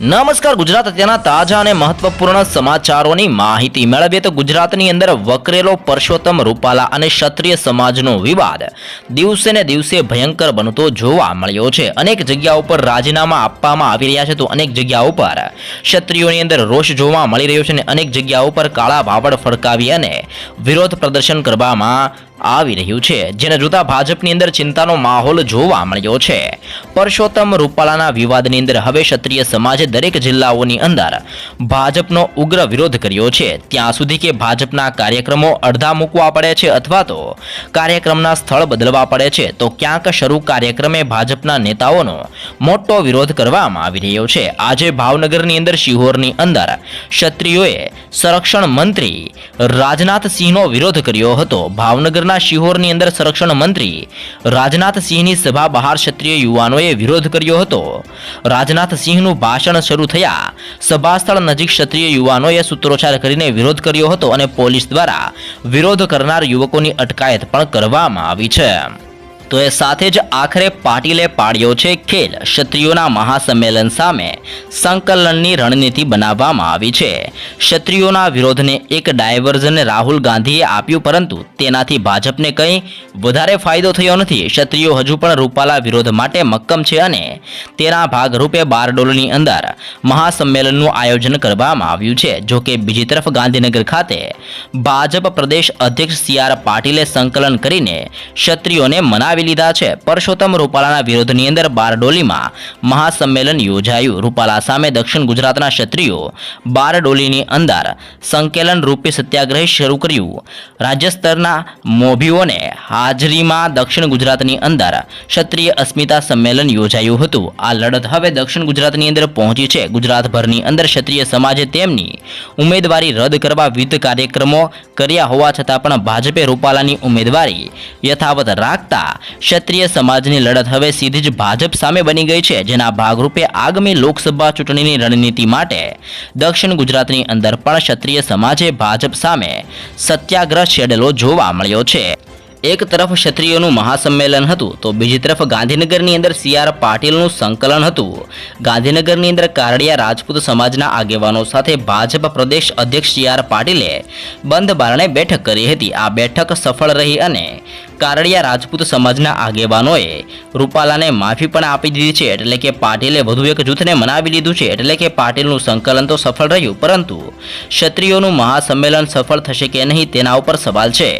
નમસ્કાર, ગુજરાત અત્યારના તાજા અને મહત્વપૂર્ણ સમાચારોની માહિતી મેળવીએ તો ગુજરાતની અંદર વકરેલો પરસોત્તમ રૂપાલા અને ક્ષત્રિય સમાજનો વિવાદ દિવસે ને દિવસે ભયંકર બનતો જોવા મળ્યો છે. અનેક જગ્યાઓ પર રાજીનામા આપવામાં આવી રહ્યા છે તો અનેક જગ્યાઓ પર ક્ષત્રિયોની અંદર રોષ જોવા મળી રહ્યો છે અને અનેક જગ્યાઓ પર કાળા વાવડ ફડકાવી અને વિરોધ પ્રદર્શન કરવામાં આવી રહ્યું છે, જેને જોતા ભાજપની અંદર ચિંતાનો માહોલ જોવા મળ્યો છે. પરસોત્તમ રૂપાલાના વિવાદની અંદર હવે ક્ષત્રિય સમાજે દરેક જિલ્લાઓની અંદર ભાજપનો ઉગ્ર વિરોધ કર્યો છે. ત્યાં સુધી કે ભાજપના કાર્યક્રમો અડધા મૂકવા પડે છે અથવા તો કાર્યક્રમના સ્થળ બદલવા પડે છે, તો ક્યાંક શરૂ કાર્યક્રમે ભાજપના નેતાઓનો મોટો વિરોધ કરવામાં આવી રહ્યો છે. આજે ભાવનગરની અંદર શિહોરની અંદર ક્ષત્રિયોએ સંરક્ષણ મંત્રી રાજનાથસિંહનો વિરોધ કર્યો હતો. ભાવનગરના શિહોરની અંદર સંરક્ષણ મંત્રી રાજનાથસિંહની સભા બહાર ક્ષત્રિય યુવાનોએ વિરોધ કર્યો હતો. રાજનાથસિંહનું ભાષણ શરૂ થયા સભા સ્થળ નજીક ક્ષત્રિય યુવાનોએ સૂત્રોચ્ચાર કરીને વિરોધ કર્યો હતો અને પોલીસ દ્વારા વિરોધ કરનાર યુવકોની અટકાયત પણ કરવામાં આવી છે. તો એ સાથે જ આખરે પાટીલે પાડ્યો છે ખેલ. ક્ષત્રિયોના મહાસંમેલન સામે સંકલનની રણનીતિ બનાવવામાં આવી છે. ક્ષત્રિયોના વિરોધને એક ડાયવર્ઝન રાહુલ ગાંધીએ આપ્યું, પરંતુ તેનાથી ભાજપને કંઈ વધારે ફાયદો થયો નથી. ક્ષત્રિયો હજુ પણ રૂપાલા વિરોધ માટે મક્કમ છે અને તેના ભાગરૂપે બારડોલની અંદર મહાસંમેલનનું આયોજન કરવામાં આવ્યું છે. જો કે બીજી તરફ ગાંધીનગર ખાતે ભાજપ પ્રદેશ અધ્યક્ષ સી આર પાટીલે સંકલન કરીને ક્ષત્રિયોને મનાવી લીધા છે. પરસોત્તમ રૂપાલાના વિરોધની અંદર બારડોલીમાં મહાસંમેલન યોજાયું. રૂપાલા સામે દક્ષિણ ગુજરાતના ક્ષત્રિયો બારડોલીની અંદર સંકેલન રૂપે સત્યાગ્રહ શરૂ કર્યું. રાજ્ય સ્તરના મોભીઓને હાજરીમાં દક્ષિણ ગુજરાતની અંદર ક્ષત્રિય અસ્મિતા સંમેલન યોજાયું હતું. આ લડત હવે દક્ષિણ ગુજરાતની અંદર પહોંચી છે. ગુજરાતભરની અંદર ક્ષત્રિય સમાજે તેમની ઉમેદવારી રદ કરવા વિવિધ કાર્યક્રમો કર્યા હોવા છતાં પણ ભાજપે રૂપાલાની ઉમેદવારી યથાવત રાખતા ક્ષત્રિય સમાજની લડત હવે સીધી જ ભાજપ સામે બની ગઈ છે, જેના ભાગરૂપે આગામી લોકસભા ચૂંટણીની રણનીતિ માટે દક્ષિણ ગુજરાતની અંદર પણ ક્ષત્રિય સમાજે ભાજપ સામે સત્યાગ્રહ છેડેલો જોવા મળ્યો છે. એક તરફ ક્ષત્રિયોનું મહાસંમેલન હતું, તો બીજી તરફ ગાંધીનગરની અંદર સી આર પાટીલનું સંકલન હતું. ગાંધીનગરની અંદર કારડિયા રાજપૂત સમાજના આગેવાનો સાથે ભાજપ પ્રદેશ અધ્યક્ષ સી આર પાટીલે બંધ બારણે બેઠક કરી હતી. આ બેઠક સફળ રહી અને કારડિયા રાજપૂત સમાજના આગેવાનોએ રૂપાલાને માફી પણ આપી દીધી છે. એટલે કે પાટીલે વધુ એક જૂથને મનાવી લીધું છે. એટલે કે પાટીલનું સંકલન તો સફળ રહ્યું, પરંતુ ક્ષત્રિયોનું મહાસંમેલન સફળ થશે કે નહીં તેના ઉપર સવાલ છે.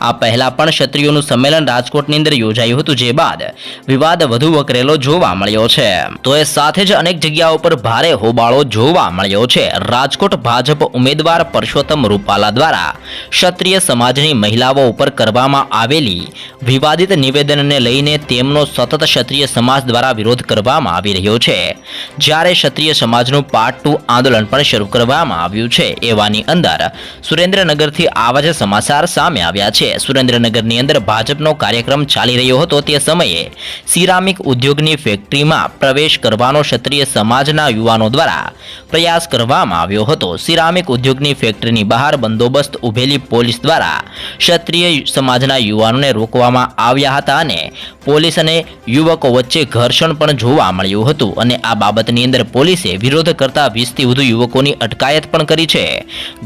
આ પહેલાં પણ ક્ષત્રિયોનું સંમેલન રાજકોટની અંદર યોજાયું હતું, જે બાદ વિવાદ વધુ વકરેલો જોવા મળ્યો છે. તો એ સાથે જ અનેક જગ્યાઓ પર ભારે હોબાળો જોવા મળ્યો છે. રાજકોટ ભાજપ ઉમેદવાર પરસોત્તમ રૂપાલા દ્વારા ક્ષત્રિય સમાજની મહિલાઓ ઉપર કરવામાં આવેલી વિવાદિત નિવેદનને લઈને તેમનો સતત ક્ષત્રિય સમાજ દ્વારા વિરોધ કરવામાં આવી રહ્યો છે. જ્યારે ક્ષત્રિય સમાજનું પાર્ટ ટુ આંદોલન પણ શરૂ કરવામાં આવ્યું છે, એવાની અંદર સુરેન્દ્રનગરથી આવા જ સમાચાર સામે આવ્યા છે. સુરેન્દ્રનગરની અંદર ભાજપનો કાર્યક્રમ ચાલી રહ્યો હતો તે સમયે સિરામિક ઉદ્યોગની ફેક્ટરીમાં પ્રવેશ કરવાનો ક્ષત્રિય સમાજના યુવાનો દ્વારા પ્રયાસ કરવામાં આવ્યો હતો. સિરામિક ઉદ્યોગની ફેક્ટરીની બહાર બંદોબસ્ત ઉભેલી પોલીસ દ્વારા ક્ષત્રિય સમાજના યુવાનોને રોકવામાં આવ્યા હતા અને પોલીસ અને યુવકો વચ્ચે ઘર્ષણ પણ જોવા મળ્યું હતું અને આ બાબતની અંદર પોલીસે વિરોધ કરતા વીસથી વધુ યુવકોની અટકાયત પણ કરી છે.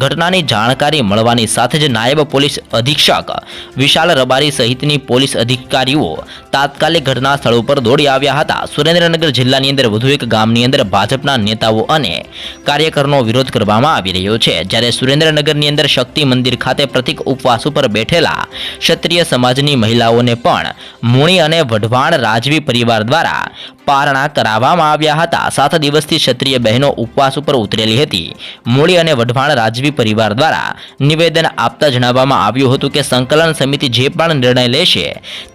ઘટનાની જાણકારી મળવાની સાથે જ નાયબ પોલીસ અધિક્ષક વિશાલ રબારી સહિતની પોલીસ અધિકારીઓ તાત્કાલિક ઘટના સ્થળ ઉપર દોડી આવ્યા હતા. સુરેન્દ્રનગર જિલ્લાની અંદર વધુ એક ગામની અંદર ભાજપના નેતાઓ અને કાર્યકરનો વિરોધ કરવામાં આવી રહ્યો છે. જ્યારે સુરેન્દ્રનગરની અંદર શક્તિ મંદિર ખાતે પ્રતિક ઉપવાસ ઉપર બેઠેલા ક્ષત્રિય સમાજની મહિલાઓને પણ મૂણી અને વઢવાણ રાજવી પરિવાર દ્વારા પારણા કરાવવામાં આવ્યા હતા. સાત દિવસથી ક્ષત્રિય બહેનો ઉપવાસ ઉપર ઉતરેલી હતી. મૂળી અને વઢવાણ રાજવી પરિવાર દ્વારા નિવેદન આપતા જણાવવામાં આવ્યું હતું કે સંકલન સમિતિ જે પણ નિર્ણય લેશે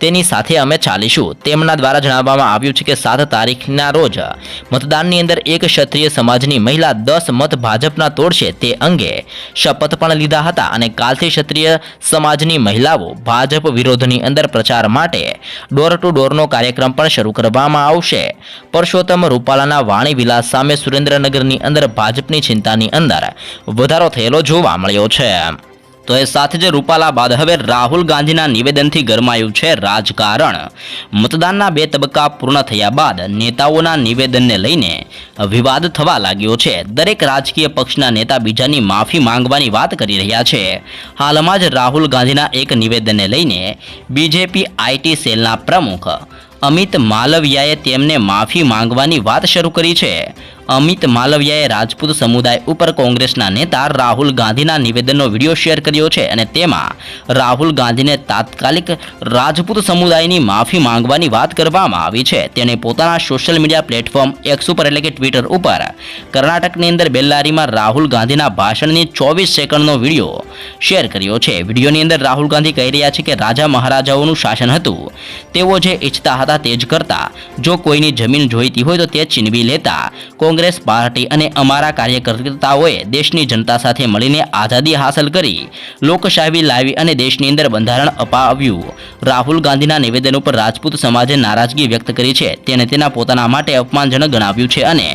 તેની સાથે અમે ચાલીશું. તેમના દ્વારા જણાવવામાં આવ્યું છે કે સાત તારીખના રોજ મતદાનની અંદર એક ક્ષત્રિય સમાજની મહિલા દસ મત ભાજપના તોડશે તે અંગે શપથ પણ લીધા હતા અને કાલથી ક્ષત્રિય સમાજની મહિલાઓ ભાજપ વિરોધની અંદર પ્રચાર માટે ડોર ટુ ડોરનો કાર્યક્રમ પણ શરૂ કરવામાં આવશે. પરસોત્તમ રૂપાલાના વાણી વિલાસ સામે સુરેન્દ્રનગરની અંદર ભાજપની ચિંતાની અંદર વધારો થયેલો જોવા મળ્યો છે. તો એ સાથે જ રૂપાલા બાદ હવે રાહુલ ગાંધીના નિવેદનથી ગરમાયું છે રાજકારણ. મતદાનના બે તબક્કા પૂર્ણ થયા બાદ નેતાઓના નિવેદનને લઈને વિવાદ થવા લાગ્યો છે. દરેક રાજકીય પક્ષના નેતા બીજાની માફી માંગવાની વાત કરી રહ્યા છે. હાલમાં જ રાહુલ ગાંધીના એક નિવેદનને લઈને બીજેપી આઈટી સેલના પ્રમુખ અમિત માલવિયાએ તેમને માફી માંગવાની વાત શરૂ કરી છે. અમિત માલવિયાએ રાજપૂત સમુદાય ઉપર કોંગ્રેસના નેતા રાહુલ ગાંધીના નિવેદનનો વીડિયો શેર કર્યો છે અને તેમાં રાહુલ ગાંધીને તાત્કાલિક રાજપૂત સમુદાયની માફી માંગવાની વાત કરવામાં આવી છે. તેણે પોતાના સોશિયલ મીડિયા પ્લેટફોર્મ એક્સ ઉપર એટલે કે ટ્વિટર ઉપર કર્ણાટકની અંદર બેલ્લારીમાં રાહુલ ગાંધીના ભાષણની ચોવીસ સેકન્ડનો વીડિયો શેર કર્યો છે. વિડીયોની અંદર રાહુલ ગાંધી કહી રહ્યા છે કે રાજા મહારાજાઓનું શાસન હતું. તેઓ જે ઈચ્છતા હતા તે જ કરતા. જો કોઈની જમીન જોઈતી હોય તો તે છીનવી લેતા. કોંગ્રેસ પાર્ટી અને અમારા કાર્યકર્તાઓએ દેશની જનતા સાથે મળીને આઝાદી હાંસલ કરી, લોકશાહી લાવી અને દેશની અંદર બંધારણ અપાવ્યું. રાહુલ ગાંધીના નિવેદન ઉપર રાજપૂત સમાજે નારાજગી વ્યક્ત કરી છે. તેને તેના પોતાના માટે અપમાનજનક ગણાવ્યું છે અને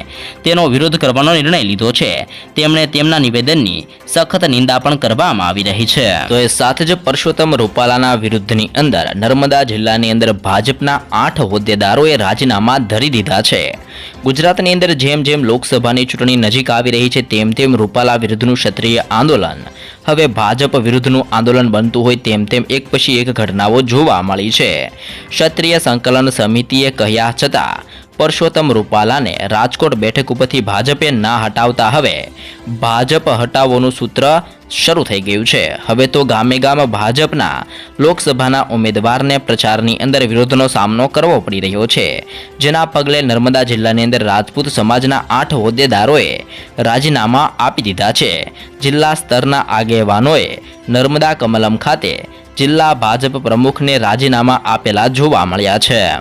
તેનો વિરોધ કરવાનો નિર્ણય લીધો છે. તેમણે તેમના નિવેદનની સખત નિંદા પણ કરવામાં આવી રહી છે. તો એ સાથે જ પરસોત્તમ રૂપાલાના વિરુદ્ધની અંદર નર્મદા જિલ્લાની અંદર ભાજપના આઠ હોદ્દેદારોએ રાજીનામા ધરી દીધા છે. ગુજરાતની અંદર જેમ જેમ લોકસભાની ચૂંટણી નજીક આવી રહી છે, તેમ તેમ રૂપાલા વિરુદ્ધનું ક્ષત્રિય આંદોલન. હવે ભાજપ વિરુદ્ધનું આંદોલન બનતું હોય, તેમ તેમ એક પછી એક ઘટનાઓ જોવા મળી છે. ક્ષત્રિય સંકલન સમિતિએ કહ્યા છતાં પરસોત્તમ રૂપાલાને રાજકોટ બેઠક ઉપરથી ભાજપે ના હટાવતા હવે ભાજપ હટાવોનું સૂત્ર શરૂ થઈ ગયું છે. હવે તો ગામે ગામ ભાજપના લોકસભાના ઉમેદવારને પ્રચારની અંદર વિરોધનો સામનો કરવો પડી રહ્યો છે. જેના પગલે નર્મદા જિલ્લાની અંદર રાજપૂત સમાજના આઠ હોદ્દેદારોએ રાજીનામા આપી દીધા છે. જિલ્લા સ્તરના આગેવાનોએ નર્મદા કમલમ ખાતે જિલ્લા ભાજપ પ્રમુખને રાજીનામા આપેલા જોવા મળ્યા છે.